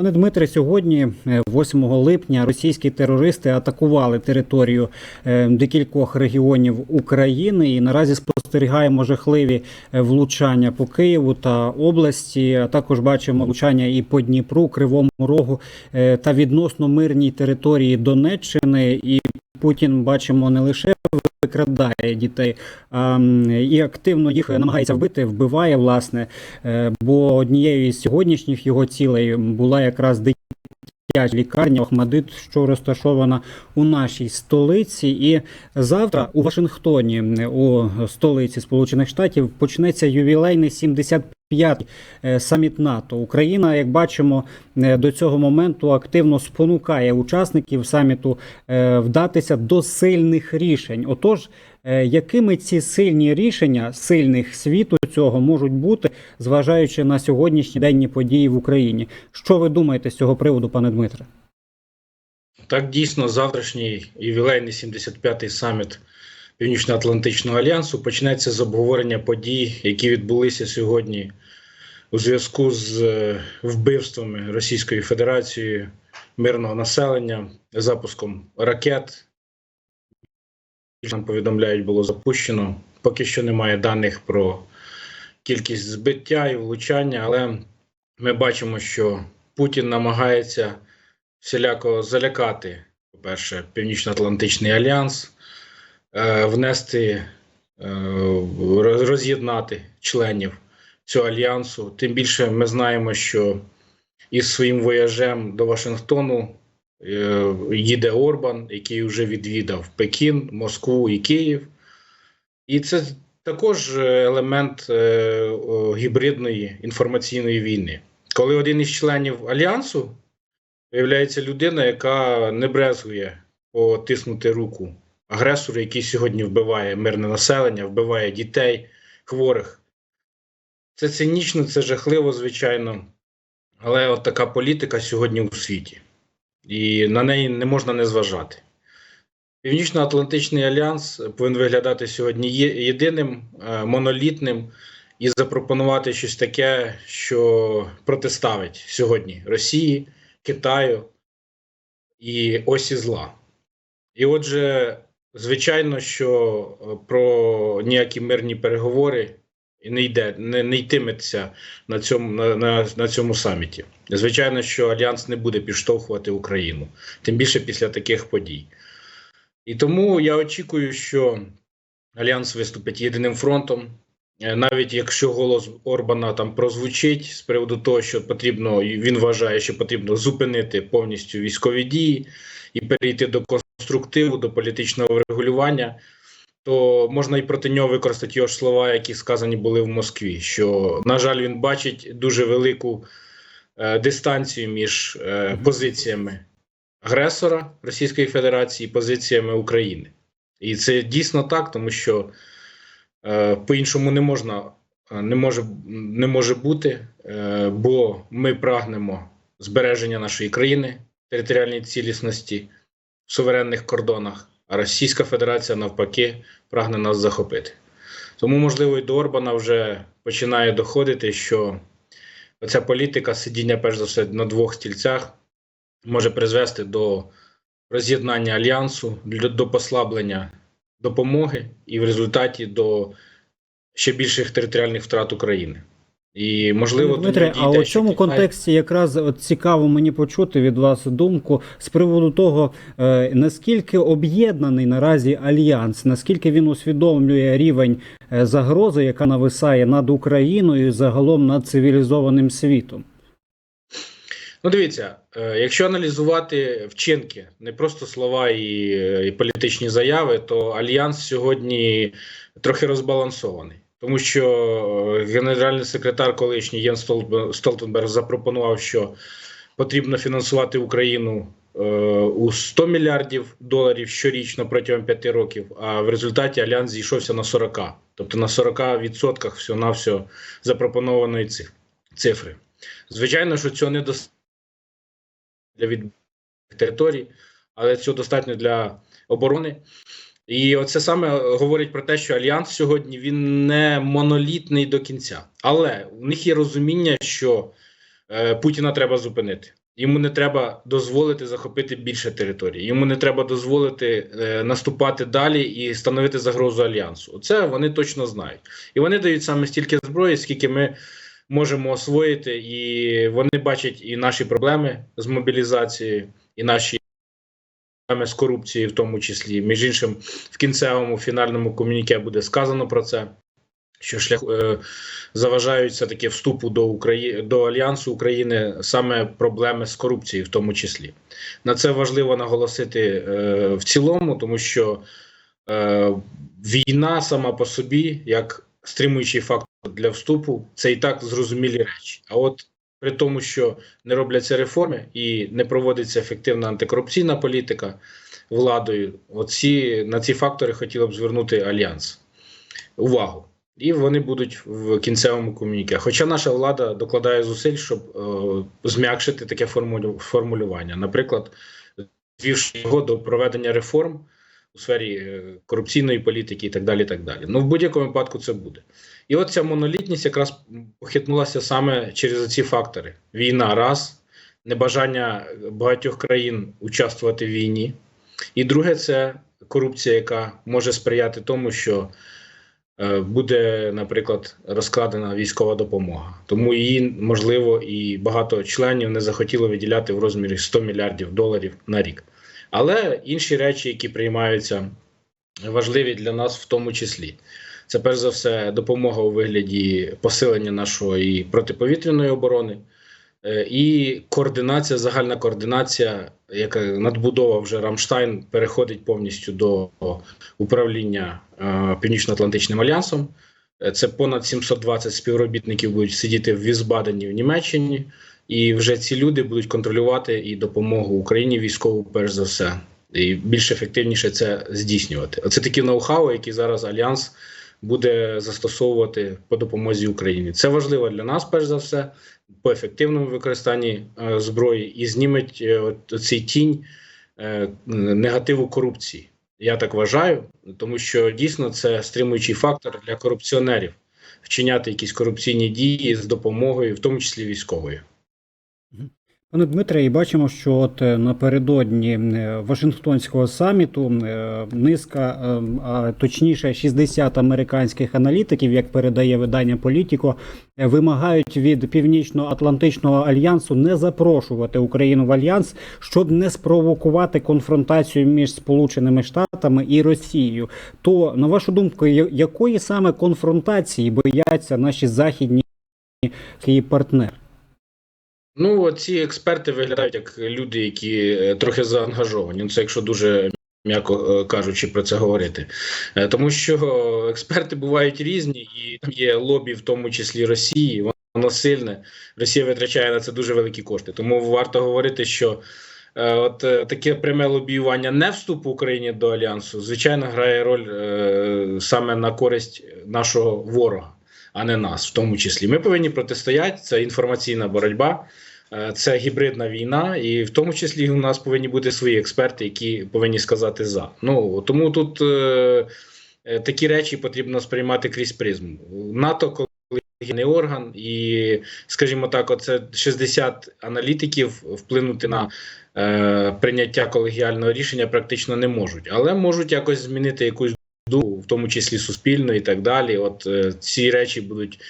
Пане Дмитре, сьогодні, е, 8 липня, російські терористи атакували територію е, декількох регіонів України і наразі спостерігаємо жахливі е, влучання по Києву та області. А також бачимо влучання і по Дніпру, Кривому Рогу е, та відносно мирній території Донеччини. І Путін бачимо не лише викрадає дітей, і активно їх намагається вбити, вбиває власне. Е, Бо однією із сьогоднішніх його цілей була якраз дитяча лікарня Охмадит, що розташована у нашій столиці. І завтра у Вашингтоні, у столиці Сполучених Штатів, почнеться ювілейний 75 е, саміт НАТО. Україна, як бачимо, е, до цього моменту активно спонукає учасників саміту е, вдатися до сильних рішень. Отож, якими ці сильні рішення сильних світу цього можуть бути, зважаючи на сьогоднішні денні події в Україні? Що ви думаєте з цього приводу, пане Дмитре? Так, дійсно, завтрашній ювілейний 75-й саміт Північно-Атлантичного альянсу почнеться з обговорення подій, які відбулися сьогодні у зв'язку з е, вбивствами Російською Федерацією мирного населення, запуском ракет. Нам повідомляють, було запущено. Поки що немає даних про кількість збиття і влучання, але ми бачимо, що Путін намагається всіляко залякати, по-перше, Північно-Атлантичний альянс, внести, е, роз'єднати членів цього альянсу. Тим більше ми знаємо, що із своїм вояжем до Вашингтону е, їде Орбан, який вже відвідав Пекін, Москву і Київ. І це також е, елемент е, гібридної інформаційної війни. Коли один із членів альянсу виявляється людина, яка не брезгує потиснути руку агресору, який сьогодні вбиває мирне населення, вбиває дітей, хворих. Це цинічно, це жахливо, звичайно. Але от така політика сьогодні у світі. І на неї не можна не зважати. Північно-Атлантичний альянс повинен виглядати сьогодні єдиним, е, монолітним і запропонувати щось таке, що протиставить сьогодні Росії, Китаю і осі зла. І отже, звичайно, що е, про ніякі мирні переговори не йде, не, не йтиметься на цьому, на, на, на цьому саміті. Звичайно, що Альянс не буде підштовхувати Україну, тим більше після таких подій. І тому я очікую, що Альянс виступить єдиним фронтом. Е, Навіть якщо голос Орбана там прозвучить з приводу того, що потрібно, він вважає, що потрібно зупинити повністю військові дії і перейти до конструктиву, до політичного врегулювання, то можна і проти нього використати його ж слова, які сказані були в Москві. Що, на жаль, він бачить дуже велику е, дистанцію між е, позиціями агресора Російської Федерації і позиціями України. І це дійсно так, тому що по-іншому не можна, е, не може, не може бути, е, бо ми прагнемо збереження нашої країни, територіальної цілісності в суверенних кордонах, а Російська Федерація навпаки прагне нас захопити. Тому, можливо, і до Орбана вже починає доходити, що ця політика сидіння, перш за все, на двох стільцях може призвести до роз'єднання альянсу, до послаблення допомоги і в результаті до ще більших територіальних втрат України. І можливо, Дмитре, а у цьому контексті якраз от цікаво мені почути від вас думку з приводу того, е, наскільки об'єднаний наразі альянс, наскільки він усвідомлює рівень е, загрози, яка нависає над Україною і загалом над цивілізованим світом. Ну, дивіться, е, якщо аналізувати вчинки, не просто слова і, е, і політичні заяви, то альянс сьогодні трохи розбалансований. Тому що е, генеральний секретар колишній Єн Столтенберг запропонував, що потрібно фінансувати Україну у 100 мільярдів доларів щорічно протягом 5 років, а в результаті альянс зійшовся на 40, тобто на 40% всього-навсього запропонованої циф- цифри. Звичайно, що цього не достатньо для відбудови територій, але цього достатньо для оборони. І оце саме говорить про те, що альянс сьогодні він не монолітний до кінця. Але у них є розуміння, що е, Путіна треба зупинити. Йому не треба дозволити захопити більше території. Йому не треба дозволити е, наступати далі і становити загрозу альянсу. Це вони точно знають. І вони дають саме стільки зброї, скільки ми можемо освоїти, і вони бачать і наші проблеми з мобілізацією, і наші проблеми з корупцією, в тому числі. Між іншим, в кінцевому фінальному комуніке буде сказано про це. Що шлях е, заважають все таки вступу до України до альянсу України саме проблеми з корупцією, в тому числі на це важливо наголосити е, в цілому, тому що е, війна сама по собі, як стримуючий фактор для вступу, це і так зрозумілі речі. А от при тому, що не робляться реформи і не проводиться ефективна антикорупційна політика владою, оці на ці фактори хотіло б звернути альянс увагу. І вони будуть в кінцевому комуніке. Хоча наша влада докладає зусиль, щоб е, зм'якшити таке формулю- формулювання, наприклад, звівши його до проведення реформ у сфері е, корупційної політики і так далі. і так далі. Ну в будь-якому випадку це буде. І от ця монолітність якраз похитнулася саме через ці фактори: війна, раз, небажання багатьох країн участвувати в війні. І друге, це корупція, яка може сприяти тому, що е, буде, наприклад, розкладена військова допомога. Тому її можливо і багато членів не захотіло виділяти в розмірі 100 мільярдів доларів на рік. Але інші речі, які приймаються, важливі для нас в тому числі. Це перш за все допомога у вигляді посилення нашої протиповітряної оборони е, і координація, загальна координація, яка надбудова вже Рамштайн переходить повністю до управління е, Північно-Атлантичним альянсом. Е, Це понад 720 співробітників будуть сидіти в Візбадені в Німеччині, і вже ці люди будуть контролювати і допомогу Україні військову, перш за все, і більш ефективніше це здійснювати. Оце такі ноу-хау, які зараз альянс буде застосовувати по допомозі Україні. Це важливо для нас, перш за все, по ефективному використанні е, зброї і зніметь е, цей тінь е, негативу корупції. Я так вважаю, тому що дійсно це стримуючий фактор для корупціонерів вчиняти якісь корупційні дії з допомогою, в тому числі військовою. Пане Дмитре, і бачимо, що от е, напередодні е, Вашингтонського саміту е, низка, е, а точніше 60 американських аналітиків, як передає видання Політіко, вимагають від Північно-Атлантичного альянсу не запрошувати Україну в альянс, щоб не спровокувати конфронтацію між Сполученими Штатами і Росією. То на вашу думку, якої саме конфронтації бояться наші західні партнери? Ну, ці експерти виглядають як люди, які е, трохи заангажовані. Ну, це якщо дуже м'яко е, кажучи про це говорити. Е, Тому що експерти бувають різні, і там є лобі, в тому числі Росії. Воно сильне. Росія витрачає на це дуже великі кошти. Тому варто говорити, що от таке пряме лобіювання не вступу України до альянсу, звичайно, грає роль е, саме на користь нашого ворога, а не нас, в тому числі. Ми повинні протистояти. Це інформаційна боротьба. Е, Це гібридна війна, і в тому числі у нас повинні бути свої експерти, які повинні сказати за. Ну тому тут е, е, такі речі потрібно сприймати крізь призму. НАТО колегіальний орган, і, скажімо так, оце 60 аналітиків вплинути на е, прийняття колегіального рішення практично не можуть, але можуть якось змінити якусь думку, в тому числі суспільну і так далі. От е, ці речі будуть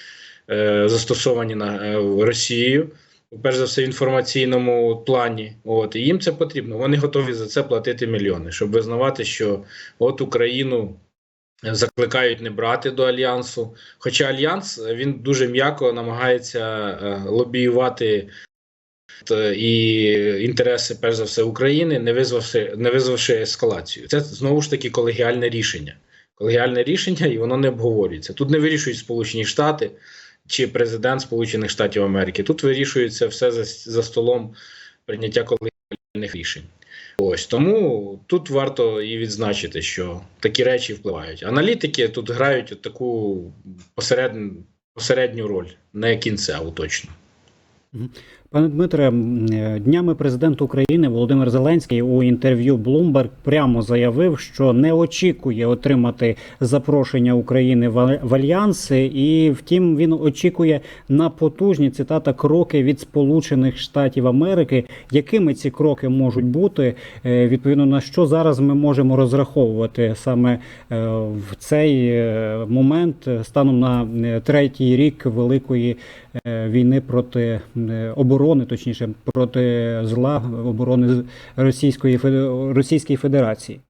е, застосовані на е, Росією перш за все інформаційному плані. От і їм це потрібно. Вони готові за це платити мільйони, щоб визнавати, що от Україну закликають не брати до альянсу. Хоча альянс він дуже м'яко намагається е, лобіювати е, і інтереси, перш за все, України, не визвавши, не визвавши ескалацію. Це знову ж таки колегіальне рішення. Колегіальне рішення, і воно не обговорюється. Тут не вирішують Сполучені Штати чи президент Сполучених Штатів Америки. Тут вирішується все за, за столом прийняття колегіальних рішень. Ось тому тут варто і відзначити, що такі речі впливають. Аналітики тут грають от таку посередню, посередню роль, не кінцеву точно. Пане Дмитре, е, днями президент України Володимир Зеленський у інтерв'ю Bloomberg прямо заявив, що не очікує отримати запрошення України в альянс, і втім він очікує на потужні цитата кроки від Сполучених Штатів Америки. Якими ці кроки можуть бути? Е, Відповідно на що зараз ми можемо розраховувати саме е, в цей момент станом на третій рік великої війни проти е, оборони, точніше проти зла оборони Російської Російської Федерації.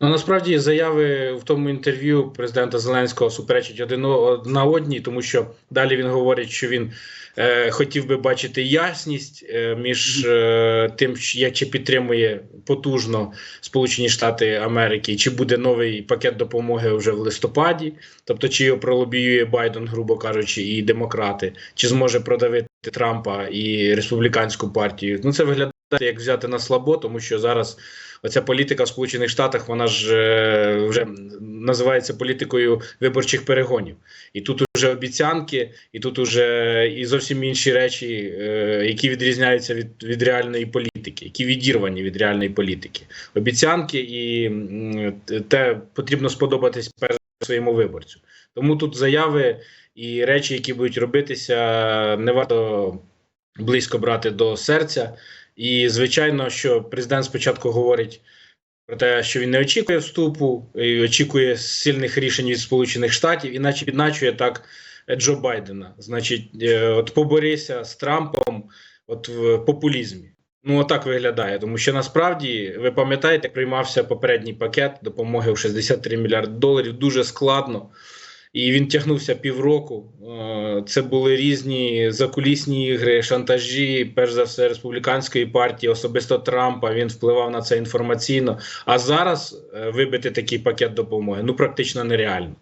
Ну насправді заяви в тому інтерв'ю президента Зеленського суперечать один на одній, тому що далі він говорить, що він е, хотів би бачити ясність е, між е, тим, як чи підтримує потужно Сполучені Штати Америки, чи буде новий пакет допомоги вже в листопаді, тобто чи його пролобіює Байден, грубо кажучи, і демократи, чи зможе продавити Трампа і республіканську партію. Ну це виглядає як взяти на слабо, тому що зараз оця політика в Сполучених Штатах вона ж е, вже називається політикою виборчих перегонів. І тут уже обіцянки, і тут уже і зовсім інші речі, е, які відрізняються від, від реальної політики, які відірвані від реальної політики. Обіцянки і те потрібно сподобатись перш своєму виборцю. Тому тут заяви і речі, які будуть робитися, не варто близько брати до серця. І звичайно, що президент спочатку говорить про те, що він не очікує вступу, і очікує сильних рішень від Сполучених Штатів, іначе підначує так Джо Байдена. Значить, е, от поборися з Трампом, от в популізмі. Ну, отак виглядає, тому що насправді ви пам'ятаєте, приймався попередній пакет допомоги в 63 мільярди доларів. Дуже складно. І він тягнувся півроку. Е, Це були різні закулісні ігри, шантажі, перш за все, республіканської партії, особисто Трампа. Він впливав на це інформаційно. А зараз е, вибити такий пакет допомоги ну практично нереально.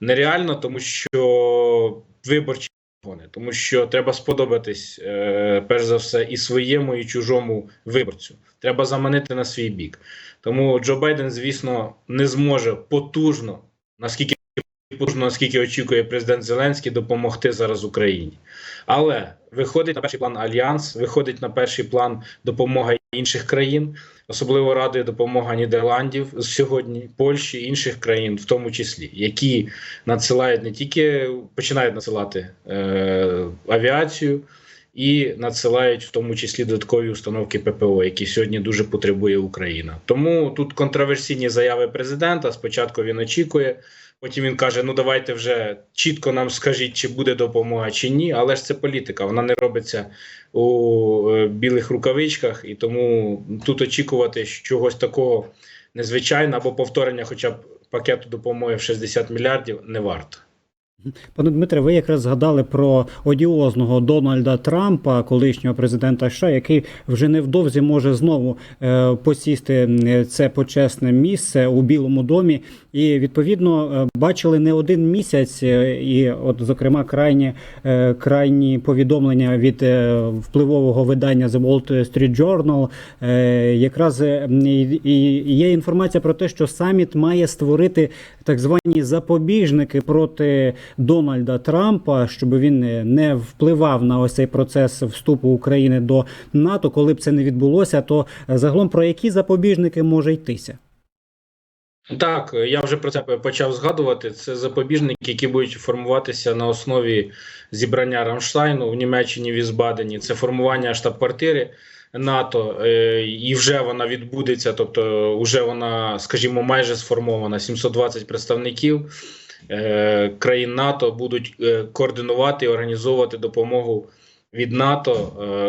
Нереально, тому що виборчі перегони, тому що треба сподобатись, е, перш за все, і своєму, і чужому виборцю. Треба заманити на свій бік. Тому Джо Байден, звісно, не зможе потужно, наскільки потужно, наскільки очікує президент Зеленський, допомогти зараз Україні. Але виходить на перший план альянс, виходить на перший план допомога інших країн, особливо радує допомога Нідерландів сьогодні, Польщі інших країн, в тому числі, які надсилають не тільки починають надсилати е, авіацію. І надсилають в тому числі додаткові установки ППО, які сьогодні дуже потребує Україна. Тому тут контроверсійні заяви президента. Спочатку він очікує, потім він каже: Ну давайте вже чітко нам скажіть, чи буде допомога, чи ні. Але ж це політика, вона не робиться у е, білих рукавичках, і тому тут очікувати чогось такого незвичайного або повторення, хоча б пакету допомоги в 60 мільярдів, не варто. Пане Дмитре, ви якраз згадали про одіозного Дональда Трампа, колишнього президента США, який вже невдовзі може знову е, посісти це почесне місце у Білому домі. І відповідно е, бачили не один місяць, е, і, от, зокрема, крайні, крайні повідомлення від впливового видання The Wall Street Journal. Якраз і є інформація про те, що саміт має створити так звані запобіжники проти Дональда Трампа, щоб він не впливав на ось цей процес вступу України до НАТО. Коли б це не відбулося, то загалом про які запобіжники може йтися? Так, я вже про це почав згадувати. Це запобіжники, які будуть формуватися на основі зібрання Рамштайну в Німеччині в Ізбадені. Це формування штаб-квартири НАТО, е, і вже вона відбудеться. Тобто, вже вона, скажімо, майже сформована. 720 представників е, країн НАТО будуть е, координувати і організовувати допомогу від НАТО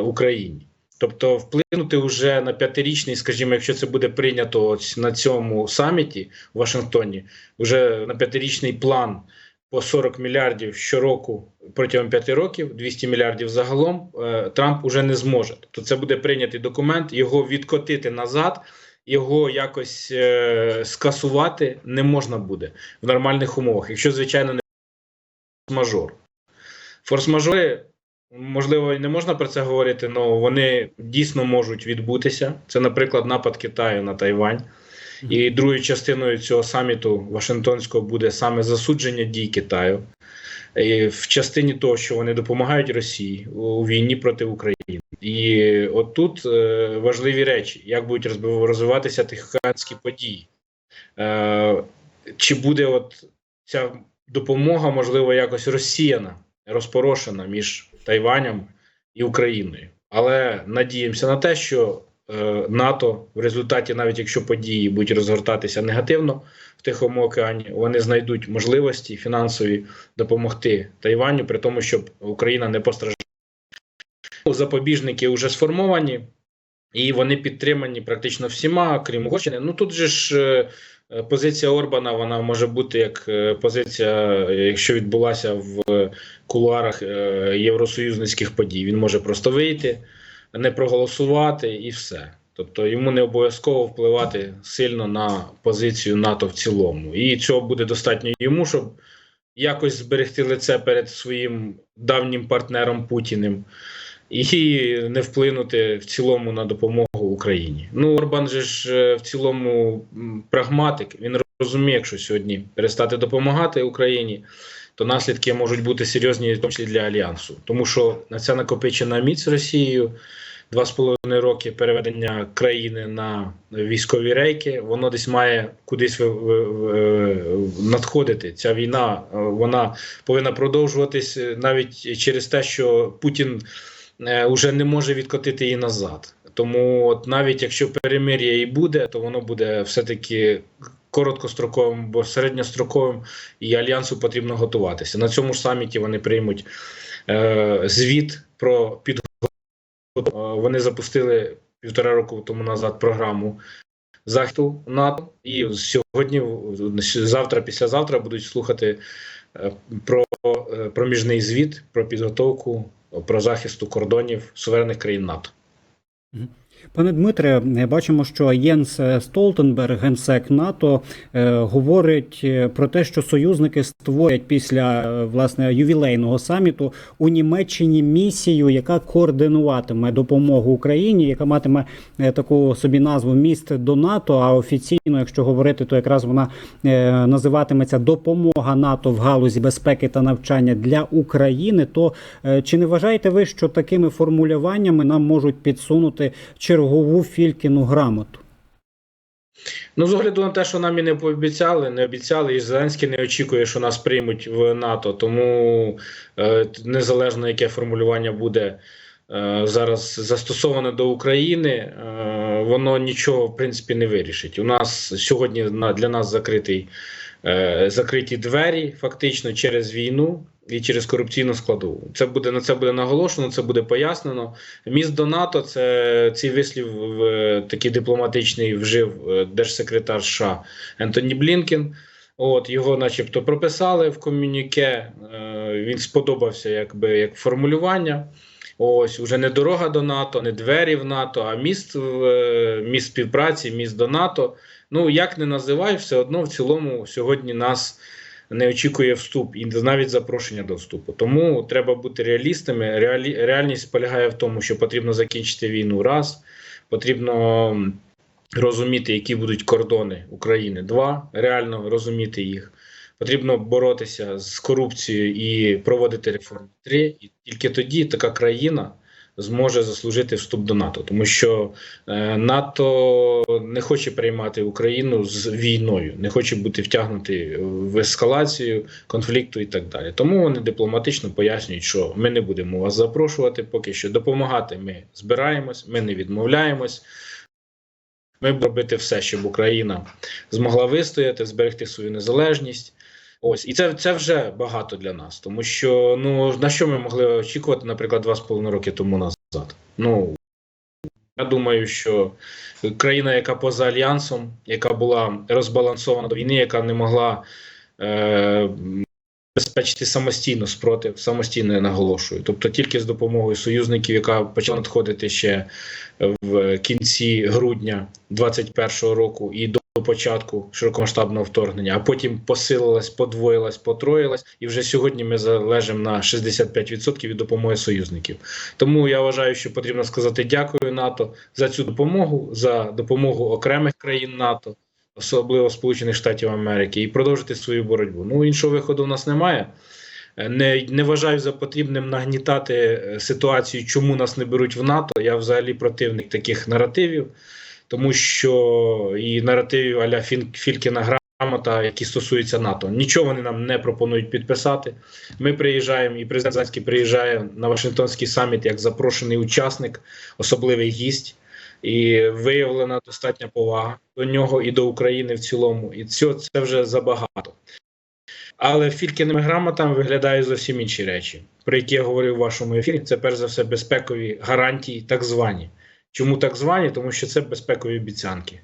Україні. Тобто вплинути вже на п'ятирічний, скажімо, якщо це буде прийнято ось на цьому саміті в Вашингтоні, вже на п'ятирічний план по 40 мільярдів щороку протягом п'яти років, 200 мільярдів загалом, е, Трамп уже не зможе. Тобто це буде прийнятий документ, його відкотити назад, його якось е, скасувати не можна буде в нормальних умовах, якщо, звичайно, не форс-мажор. Форс-мажори Можливо, і не можна про це говорити, але вони дійсно можуть відбутися. Це, наприклад, напад Китаю на Тайвань. І другою частиною цього саміту Вашингтонського буде саме засудження дій Китаю. е, в частині того, що вони допомагають Росії у війні проти України. І от тут е, важливі речі, як будуть розвиватися тихоокеанські події. Е, Чи буде от ця допомога, можливо, якось розсіяна, розпорошена між Тайванем і Україною. Але надіємося на те, що НАТО в результаті, навіть якщо події будуть розгортатися негативно в Тихому океані, вони знайдуть можливості фінансові допомогти Тайваню, при тому, щоб Україна не постраждала. Запобіжники вже сформовані, і вони підтримані практично всіма, крім Угорщини. Ну тут же ж. е, Е, Позиція Орбана вона може бути як е, позиція, е, якщо відбулася в е, кулуарах е, євросоюзницьких подій. Він може просто вийти, не проголосувати і все. Тобто йому не обов'язково впливати сильно на позицію НАТО в цілому. І цього буде достатньо йому, щоб якось зберегти лице перед своїм давнім партнером Путіним і не вплинути в цілому на допомогу Україні. Ну, Орбан же ж е, в цілому прагматик. Він розуміє, якщо сьогодні перестати допомагати Україні, то наслідки можуть бути серйозні, в тому числі для альянсу, тому що ця накопичена міць Росією. Два з половиною роки переведення країни на військові рейки, воно десь має кудись ви- надходити. Ця війна е, вона повинна продовжуватись е, навіть через те, що Путін е, уже не може відкотити її назад. Тому, от навіть якщо перемир'я і буде, то воно буде все-таки короткостроковим або середньостроковим, і альянсу потрібно готуватися. На цьому ж саміті вони приймуть е, звіт про підготовку. Вони запустили півтора року тому назад програму захисту НАТО, і сьогодні, завтра, післязавтра будуть слухати е, про е, проміжний звіт про підготовку про захисту кордонів суверенних країн НАТО. Пане Дмитре, е, бачимо, що Єнс Столтенберг, генсек НАТО, е, говорить е, про те, що союзники створять після е, власне ювілейного саміту у Німеччині місію, яка координуватиме допомогу Україні, яка матиме е, таку собі назву міст до НАТО. А офіційно, якщо говорити, то якраз вона е, називатиметься допомога НАТО в галузі безпеки та навчання для України. То е, чи не вважаєте ви, що такими формулюваннями нам можуть підсунути чергову фількіну грамоту? Ну, з огляду на те, що нам і не пообіцяли, не обіцяли, і Зеленський не очікує, що нас приймуть в НАТО. Тому е, незалежно яке формулювання буде е, зараз застосоване до України, е, воно нічого в принципі не вирішить. У нас сьогодні для нас закритий закриті двері, фактично через війну. І через корупційну складову це буде на це буде наголошено, це буде пояснено. Міст до НАТО це цей вислів такий дипломатичний вжив е, держсекретар США Ентоні Блінкен. От його, начебто, прописали в комюніке. Е, він сподобався, якби як формулювання. Ось уже не дорога до НАТО, не двері в НАТО, а міст е, міст співпраці, міст до НАТО. Ну як не називай, все одно в цілому сьогодні нас не очікує вступ і навіть запрошення до вступу. Тому треба бути реалістами. Реалі, реальність полягає в тому, що потрібно закінчити війну раз, потрібно розуміти, які будуть кордони України. Два реально розуміти їх. Потрібно боротися з корупцією і проводити реформи. Три і тільки тоді така країна зможе заслужити вступ до НАТО, тому що е, НАТО не хоче приймати Україну з війною, не хоче бути втягнути в ескалацію конфлікту і так далі. Тому вони дипломатично пояснюють, що ми не будемо вас запрошувати, поки що допомагати. Ми збираємось, ми не відмовляємось. Ми будемо робити все, щоб Україна змогла вистояти, зберегти свою незалежність. Ось і це, це вже багато для нас, тому що ну на що ми могли очікувати, наприклад, два з половиною роки тому назад. Ну я думаю, що країна, яка поза альянсом, яка була розбалансована до війни, яка не могла е, забезпечити самостійно спротив, самостійно я наголошую. Тобто тільки з допомогою союзників, яка почала надходити ще в кінці грудня 2021 року і до початку широкомасштабного вторгнення, а потім посилилась, подвоїлась, потроїлась, і вже сьогодні ми залежимо на 65% від допомоги союзників. Тому я вважаю, що потрібно сказати дякую НАТО за цю допомогу, за допомогу окремих країн НАТО, особливо Сполучених Штатів Америки, і продовжити свою боротьбу. Ну іншого виходу в нас немає. Не, не вважаю за потрібним нагнітати е, ситуацію, чому нас не беруть в НАТО. Я взагалі противник таких наративів, тому що і наративів аля Фількіна грамота, які стосуються НАТО. Нічого вони нам не пропонують підписати. Ми приїжджаємо, і президент Зеленський приїжджає на Вашингтонський саміт як запрошений учасник, особливий гість. І виявлена достатня повага до нього і до України в цілому. І це, це вже забагато. Але фількіними грамотами виглядають зовсім інші речі, про які я говорив у вашому ефірі. Це перш за все безпекові гарантії, так звані. Чому так звані? Тому що це безпекові обіцянки.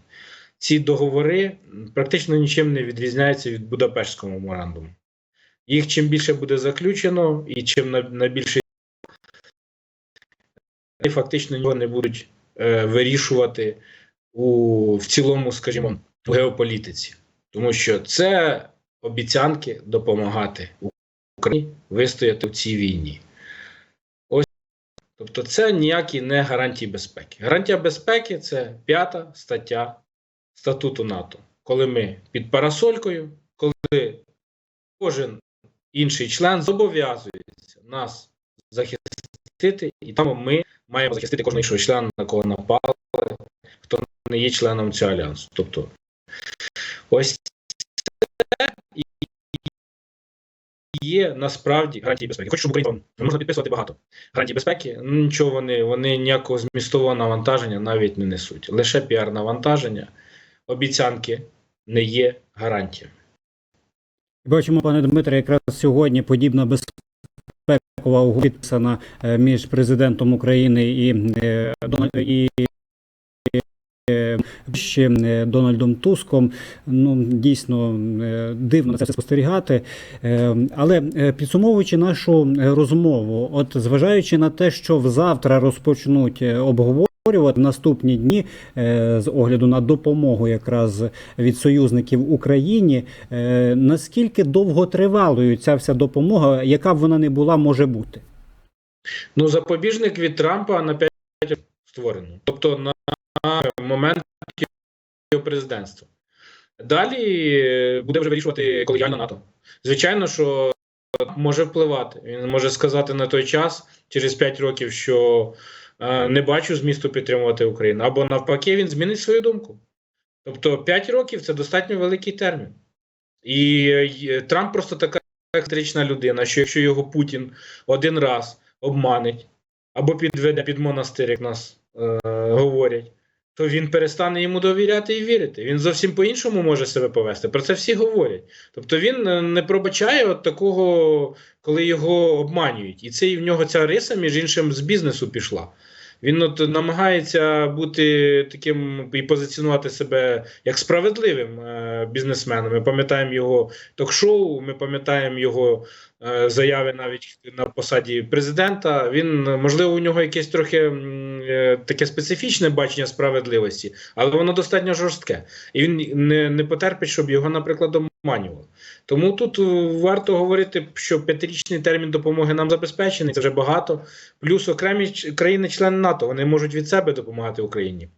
Ці договори практично нічим не відрізняються від Будапештського меморандуму. Їх чим більше буде заключено, і чим на, на фактично нічого не будуть е, вирішувати у, в цілому, скажімо, в геополітиці. Тому що це обіцянки допомагати Україні вистояти в цій війні. Тобто, це ніякі не гарантії безпеки. Гарантія безпеки це п'ята стаття статуту НАТО. Коли ми під парасолькою, коли кожен інший член зобов'язується нас захистити, і там ми маємо захистити кожного іншого члена, на кого напали, хто не є членом цього альянсу. Тобто, ось це і є насправді гарантії безпеки. Хочу, щоб Україна можна підписувати багато гарантій безпеки. Ну, нічого вони, вони ніякого змістового навантаження навіть не несуть. Лише піар-навантаження, обіцянки не є гарантіями. Бачимо, пане Дмитре, якраз сьогодні подібна безпекова угода підписана е, між президентом України і, е, і ще е, Дональдом Туском. Ну дійсно е, дивно це спостерігати. Е, Але е, підсумовуючи нашу е, розмову, от зважаючи на те, що взавтра розпочнуть е, обговорювати в наступні дні е, з огляду на допомогу якраз від союзників Україні, е, наскільки довготривалою ця вся допомога, яка б вона не була, може бути? Ну, запобіжник від Трампа на 5 років створено. Тобто на момент його президентства. Далі е, буде вже вирішувати колегіально НАТО. Звичайно, що може впливати. Він може сказати на той час, через 5 років, що е, не бачу змісту підтримувати Україну. Або навпаки, він змінить свою думку. Тобто 5 років це достатньо великий термін. І е, Трамп просто така ексцентрична людина, що якщо його Путін один раз обманить або підведе під монастир, як нас е, говорять, то він перестане йому довіряти і вірити. Він зовсім по-іншому може себе повести. Про це всі говорять. Тобто він е, не пробачає от такого, коли його обманюють. І це і в нього ця риса, між іншим, з бізнесу пішла. Він от намагається бути таким і позиціонувати себе як справедливим е, бізнесменом. Ми пам'ятаємо його ток-шоу, ми пам'ятаємо його е, заяви навіть на посаді президента. Він можливо у нього якесь трохи е, таке специфічне бачення справедливості, але воно достатньо жорстке. І він не, не потерпить, щоб його, наприклад, обманювали. Тому тут е, варто говорити, що п'ятирічний термін допомоги нам забезпечений. Це вже багато. Плюс окремі країни-члени НАТО вони можуть від себе допомагати Україні.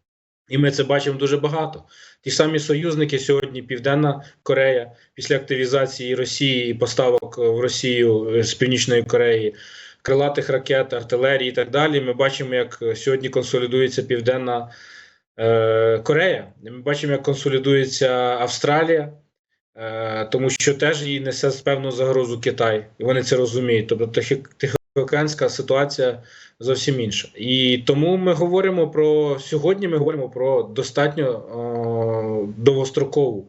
І ми це бачимо дуже багато. Ті самі союзники сьогодні, Південна Корея, після активізації Росії і поставок в Росію е, з Північної Кореї, крилатих ракет, артилерії і так далі. Ми бачимо, як сьогодні консолідується Південна е, Корея. Ми бачимо, як консолідується Австралія. Е, тому що теж їй несе певну загрозу Китай, і вони це розуміють. Тобто тихоокеанська ситуація зовсім інша. І тому ми говоримо про сьогодні. Ми говоримо про достатньо о, довгострокову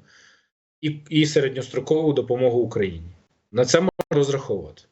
і, і середньострокову допомогу Україні. На це можна розраховувати.